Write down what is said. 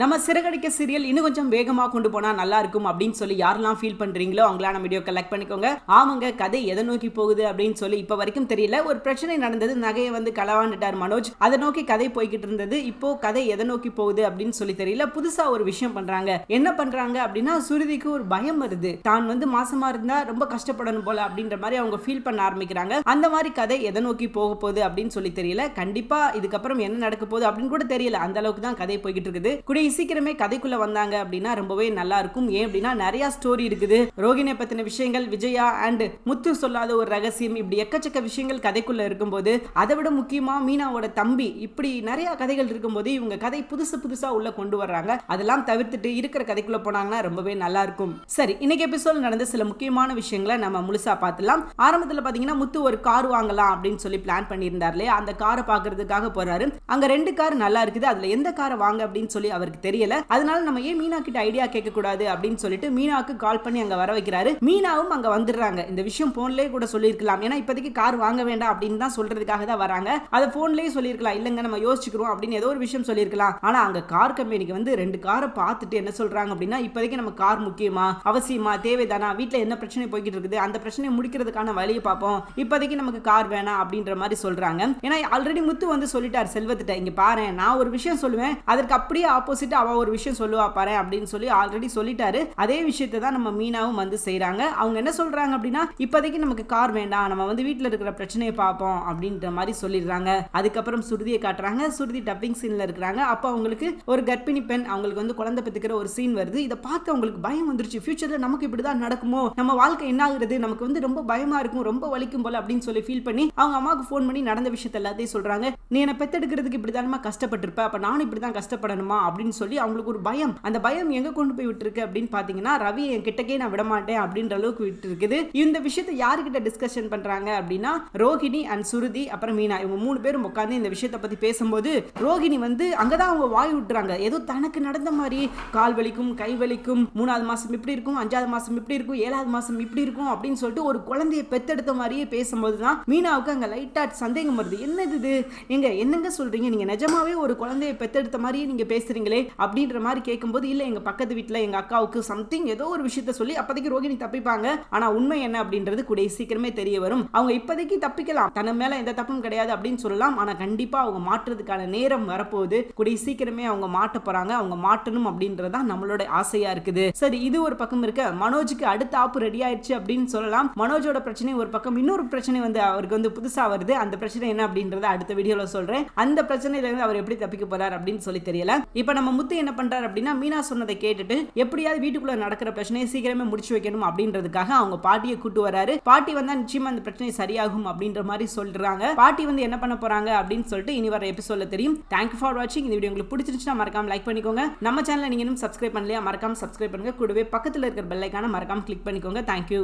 நம்ம சிறகடிக்க சீரியல் இன்னும் கொஞ்சம் வேகமா கொண்டு போனா நல்லா இருக்கும் அப்படின்னு சொல்லி யாரெல்லாம் ஃபீல் பண்றீங்களோ அவங்களாம் வீடியோ கலெக்ட் பண்ணிக்கோங்க. ஆமாங்க கதை எதை நோக்கி போகுது அப்படின்னு சொல்லி இப்போ வரைக்கும் தெரியல. ஒரு பிரச்சனை நடந்தது நகையை வந்து களவாண்டுட்டார் மனோஜ். அதை நோக்கி கதை போய்கிட்டு இருந்தது இப்போ கதை எதை நோக்கி போகுது அப்படின்னு சொல்லி தெரியல. புதுசா ஒரு விஷயம் பண்றாங்க. என்ன பண்றாங்க அப்படின்னா சுருதிக்கு ஒரு பயம் வருது. தான் வந்து மாசமா இருந்தா ரொம்ப கஷ்டப்படணும் போல அப்படின்ற மாதிரி அவங்க ஃபீல் பண்ண ஆரம்பிக்கிறாங்க. அந்த மாதிரி கதை எதை நோக்கி போக போகுது அப்படின்னு சொல்லி தெரியல. கண்டிப்பா இதுக்கப்புறம் என்ன நடக்க போகுது அப்படின்னு கூட தெரியல. அந்த அளவுக்கு தான் கதை போய்கிட்டு இருக்குது. குடி சீக்கிரமே கதைக்குள்ள வந்தாங்க அப்படின்னா ரொம்பவே நல்லா இருக்கும். ஏன் அப்படின்னா நிறைய ஸ்டோரி இருக்குது. ரோகிணியை பத்தின விஷயங்கள் விஜயா அண்ட் முத்து சொல்லாத ஒரு ரகசியம் இப்படி எக்கச்சக்க விஷயங்கள் கதைக்குள்ள இருக்கும்போது அதை விட முக்கியமா மீனாவோட தம்பி இப்படி நிறைய கதைகள் இருக்கும்போது இவங்க கதை புதுசு புதுசா உள்ள கொண்டு வர்றாங்க. அதெல்லாம் தவிர்த்துட்டு இருக்கிற கதைக்குள்ள போனாங்கன்னா ரொம்பவே நல்லா இருக்கும். சரி இன்னைக்கு எபிசோட் நடந்த சில முக்கியமான விஷயங்களை நம்ம முழுசா பார்த்துலாம் ஆரம்பத்துல பாத்தீங்கன்னா முத்து ஒரு கார் வாங்கலாம் அப்படின்னு சொல்லி பிளான் பண்ணியிருந்தார் இல்லையா? அந்த காரை பாக்குறதுக்காக போறாரு. அங்க ரெண்டு கார் நல்லா இருக்குது. அதுல எந்த காரை வாங்க அப்படின்னு சொல்லி அவருக்கு தெரியல. அதனால நம்ம ஏன் மீனா கிட்ட ஐடியா கேட்க கூடாது அப்படின்னு சொல்லிட்டு மீனாவுக்கு கால் பண்ணி அங்க வர வைக்கிறாரு. மீனாவும் அங்க வந்துடுறாங்க. இந்த விஷயம் போன்லயே கூட சொல்லியிருக்கலாம். ஏன்னா இப்போதைக்கு கார் வாங்க வேண்டாம் அப்படின்னு தான் சொல்றதுக்காக தான் வராங்க. அதை போன்லயே சொல்லியிருக்கலாம். இல்லைங்க நம்ம யோசிச்சுக்கிறோம் அப்படின்னு ஏதோ ஒரு விஷயம் சொல்லியிருக்கலாம். ஆனா அங்க கார் கம்பெனிக்கு வந்து ரெண்டு காரை பார்த்துட்டு என்ன சொல்றாங்க அப்படின்னா இப்போதைக்கு நம்ம கார் முக்கியமா அவசியமா தேவைதானா வீட்டில் என்ன பிரச்சனை போய்கிட்டு இருக்குது அந்த பிரச்சனையை முடிக்கிறதுக்கான வழியை பார்ப்போம். இப்போதைக்கு நமக்கு கார் வேணாம் அப்படின்ற மாதிரி சொல்றாங்க. ஏன்னா ஆல்ரெடி முத்து வந்து சொல்லிட்டார் செல்வத்திட்ட இங்க பாரு நான் ஒரு விஷயம் சொல்லுவேன். அதற்கு அப்படியே ஆப்போசிட் அவ ஒரு விஷயம் சொல்லுவா பாரு அப்படின்னு சொல்லி ஆல்ரெடி சொல்லிட்டாரு. அதே விஷயத்தை தான் நம்ம மீனாவும் வந்து செய்கிறாங்க அவங்க என்ன சொல்றாங்க அப்படின்னா இப்போதைக்கு நமக்கு கார் வேண்டாம். நம்ம வந்து வீட்டில் இருக்கிற பிரச்சனையை பார்ப்போம் அப்படின்ற மாதிரி சொல்லிடுறாங்க. அதுக்கப்புறம் சுருதியை காட்டுறாங்க. சுருதி டப்பிங் சீன்ல இருக்கிறாங்க. அப்போ அவங்களுக்கு ஒரு கர்ப்பிணி பெண் அவங்களுக்கு வந்து குழந்தை பெற்றுக்கிற ஒரு சீன் வருது. இதை பார்த்து அவங்களுக்கு பயம் வந்துருச்சு. ஃபியூச்சரில் நமக்கு இப்படிதான் நடக்குமோ? நம்ம வாழ்க்கை என்ன ஆகுறது? நமக்கு வந்து ரொம்ப பயமா இருக்கும். ரொம்ப வலிக்கும் போல அப்படின்னு சொல்லி ஃபீல் பண்ணி அவங்க அம்மாவுக்கு ஃபோன் பண்ணி நடந்த விஷயத்த எல்லாத்தையும் சொல்றாங்க. நீ என்னை பெத்தெடுக்கிறதுக்கு இப்படிதானமா கஷ்டப்பட்டிருப்ப. அப்போ நானும் இப்படி தான் கஷ்டப்படணுமா? அப்படின்னு சொல்லி அவங்களுக்கு ஒரு பயம். அந்த பயம் எங்க கொண்டு போய் விட்டுருக்கு அப்படின்னு பாத்தீங்கன்னா ரவி என் கிட்டக்கே நான் விட மாட்டேன் அப்படின்ற அளவுக்கு விட்டு இருக்குது இந்த விஷயத்தை யாருக்கிட்ட டிஸ்கஷன் பண்றாங்க அப்படின்னா ரோஹிணி அண்ட் சுருதி அப்புறம் மீனா. இவங்க மூணு பேரும் உட்காந்து இந்த விஷயத்தை பத்தி பேசும்போது ரோகிணி வந்து அங்கதான் அவங்க வாய் விட்டுறாங்க. ஏதோ தனக்கு நடந்த மாதிரி கால் வலிக்கும் கை வலிக்கும் மூணாவது மாசம் இப்படி இருக்கும் அஞ்சாவது மாசம் இப்படி இருக்கும் ஏழாவது மாசம் இப்படி இருக்கும் அப்படின்னு சொல்லிட்டு ஒரு குழந்தைய பெத்தெடுத்த மாதிரியே பேசும்போது தான் மீனாவுக்கு அங்க லைட்டா சந்தேகம் வருது. என்னது இது? எங்க என்னங்க சொல்றீங்க? நீங்க நிஜமாவே ஒரு குழந்தைய பெத்தெடுத்த மாதிரியே நீங்க பேசுறீங்களே. அப்படின்ற மாதிரி கேட்கும்போது இல்லை எங்கள் பக்கத்து வீட்டில் எங்கள் அக்காவுக்கு சம்திங் ஏதோ ஒரு விஷயத்த சொல்லி அப்போதைக்கு ரோகிணி தப்பிப்பாங்க. ஆனால் உண்மை என்ன அப்படின்றது கூட சீக்கிரமே தெரிய வரும். அவங்க இப்போதைக்கு தப்பிக்கலாம். தன மேலே எந்த தப்பும் கிடையாது அப்படின்னு சொல்லலாம். ஆனால் கண்டிப்பாக அவங்க மாற்றுறதுக்கான நேரம் வரப்போகுது. கூட சீக்கிரமே அவங்க மாட்ட போகிறாங்க அவங்க மாட்டணும் அப்படின்றதான் நம்மளோட ஆசையாக இருக்குது. சரி இது ஒரு பக்கம் இருக்க. மனோஜுக்கு அடுத்த ஆப்பு ரெடி ஆயிடுச்சு அப்படின்னு சொல்லலாம். மனோஜோட பிரச்சனை ஒரு பக்கம். இன்னொரு பிரச்சனை வந்து அவருக்கு வந்து புதுசாக வருது. அந்த பிரச்சனை என்ன அப்படின்றத அடுத்த வீடியோவில் சொல்கிறேன் அந்த பிரச்சனையிலேருந்து அவர் எப்படி தப்பிக்க போகிறார் அப்படின்னு சொல்லி தெரியல. இப்போ நம்ம முத்து என்ன பண்றாரு அப்படின்னா மீனா சொன்னதை கேட்டுட்டு எப்படியாவது வீட்டுக்குள்ள நடக்கிற பிரச்சனையை சீக்கிரமே முடிச்சு வைக்கணும் அப்படின்றதுக்காக அவங்க பாட்டியை கூட்டு வராரு. பாட்டி வந்தா நிச்சயமா அந்த பிரச்சனை சரியாகும் அப்படின்ற மாதிரி சொல்றாங்க. பாட்டி வந்து என்ன பண்ண போறாங்க அப்படின்னு சொல்லிட்டு இனி வர எபிசோட தெரியும். தேங்க்யூ ஃபார் வாட்சிங் இந்த வீடியோ உங்களுக்கு பிடிச்சிருச்சுன்னா மறக்காம லைக் பண்ணிக்கோங்க. நம்ம சேனலை நீங்க இன்னும் சப்ஸ்கிரைப் பண்ணலையா மறக்காம சப்ஸ்கிரைப் பண்ணுங்க. கூடவே பக்கத்துல இருக்கிற பெல்லைக்கான மறக்காம கிளிக் பண்ணிக்கோங்க. தேங்க்யூ